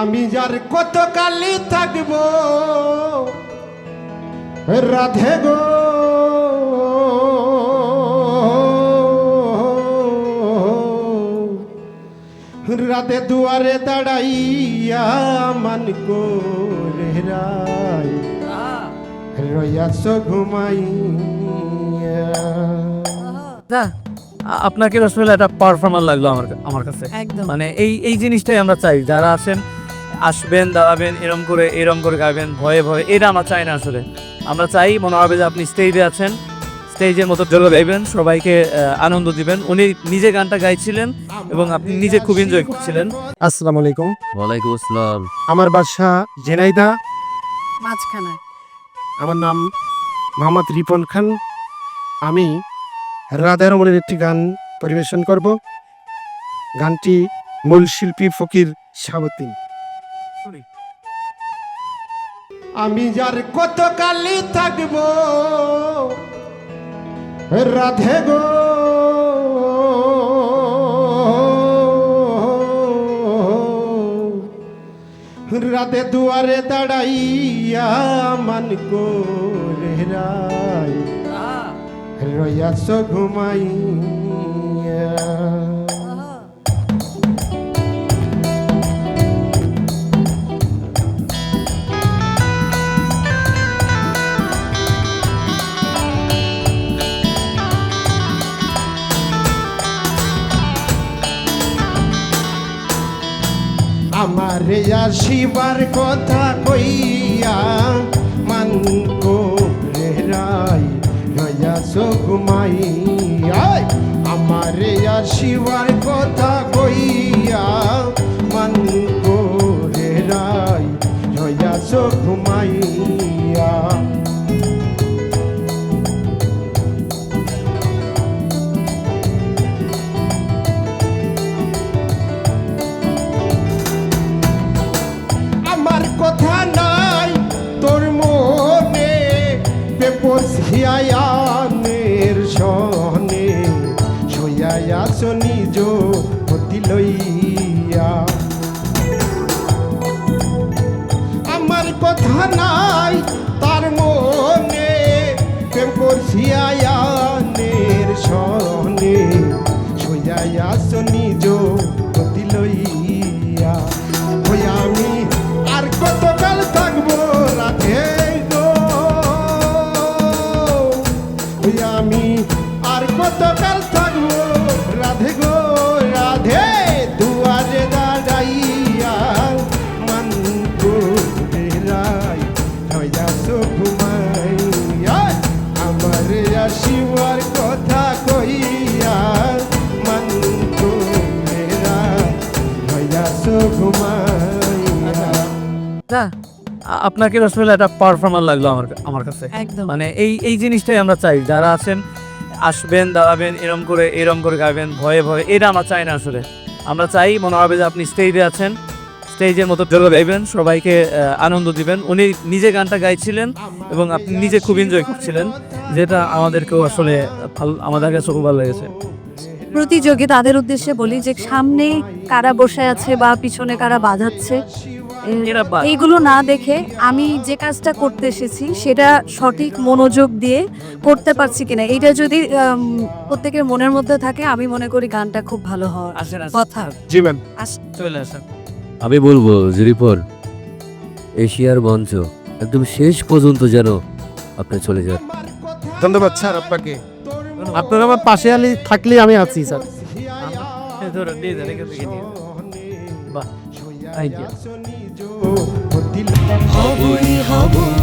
আমি যার কত কালি থাকব? রাধে গো। রাধে দুয়ারে দাঁড়াইয়া মান করে রাই রয়াস ঘুমাইয়া। আপনাকে আসলে একটা পারফর্মার লাগল আমার আমার কাছে। একদম। মানে এই এই জিনিসটাই আমরা চাই। যারা আছেন আসবেন দাঁড়াবেন এরম করে এরম করে গাইবেন ভয়ে ভয়ে। এটা আমরা চাই না আসলে। আমরা চাই মনে হবে যে আপনি স্টেজে আছেন স্টেজের মতো জোরে গাইবেন সবাইকে আনন্দ দিবেন। উনি নিজে গানটা গাইছিলেন এবং আপনি নিজে খুব এনজয় করছিলেন। আসসালামু আলাইকুম। ওয়ালাইকুম আসসালাম। আমার বাসা জেনাইদা। মাঝখানে। আমার নাম মোহাম্মদ রিপন খান। আমি রাধা রমণের একটি গান পরিবেশন করব। গানটি মূল শিল্পী ফকির শাহাবুদ্দিন আমি যার কত কালি থাকব রাধে গো। রাধে দুয়ারে দাঁড়াইয়া মান করে রাই রয়াস ঘুমাইয়া। আমারে আসিবার কথা কইয়া মান করে রাই রয়াস ঘুমাইয়া আমারে আসিবার কথা কইয়া মান করে রাই রয়াস লইয়া। আমার কথা নাই, তার মনে প্রেম করছিয়ায়ানের সনে। সইয়া নিজ হতি লইয়া। ওই আমি আর কতকাল থাকব রাধে গো? ওই আমি আর কতকাল না আপনাকে আসলে একটা পারফর্মার লাগল আমার আমার কাছে। একদম। মানে এই এই জিনিসটাই আমরা চাই। যারা আছেন আসবেন দাঁড়াবেন এরম করে এরম করে গাইবেন ভয়ে ভয়ে এটা আমরা চাই না আসলে। আমরা চাই মনে হবে যে আপনি স্টেজে আছেন স্টেজের মতো জোরে গাইবেন সবাইকে আনন্দ দিবেন। উনি নিজে গানটা গাইছিলেন এবং আপনি নিজে খুব এনজয় করছিলেন যেটা আমাদেরকেও আসলে আমাদের কাছে খুব ভালো লেগেছে। প্রতিযোগী তাদের উদ্দেশ্যে বলি যে সামনে কারা বসে আছে বা পিছনে কারা বাজাচ্ছে এইগুলো না দেখে আমি যে কাজটা করতে এসেছি সেটা সঠিক মনোযোগ দিয়ে করতে পারছি কিনা এটা যদি প্রত্যেকের মনের মধ্যে থাকে আমি মনে করি গানটা খুব ভালো হওয়ার কথা। জি ম্যাম। চলে আসেন। আমি বলব জিরিপর এশিয়ার মঞ্চ একদম শেষ পর্যন্ত যেন আপনি চলে যান। ধন্যবাদ স্যার আপনাকে। আপনার আমার পাশে আলি থাকলে আমি আছি স্যার। এই ধরুন, দিয়ে দেন, এখান থেকে। বাহ। হবই হব।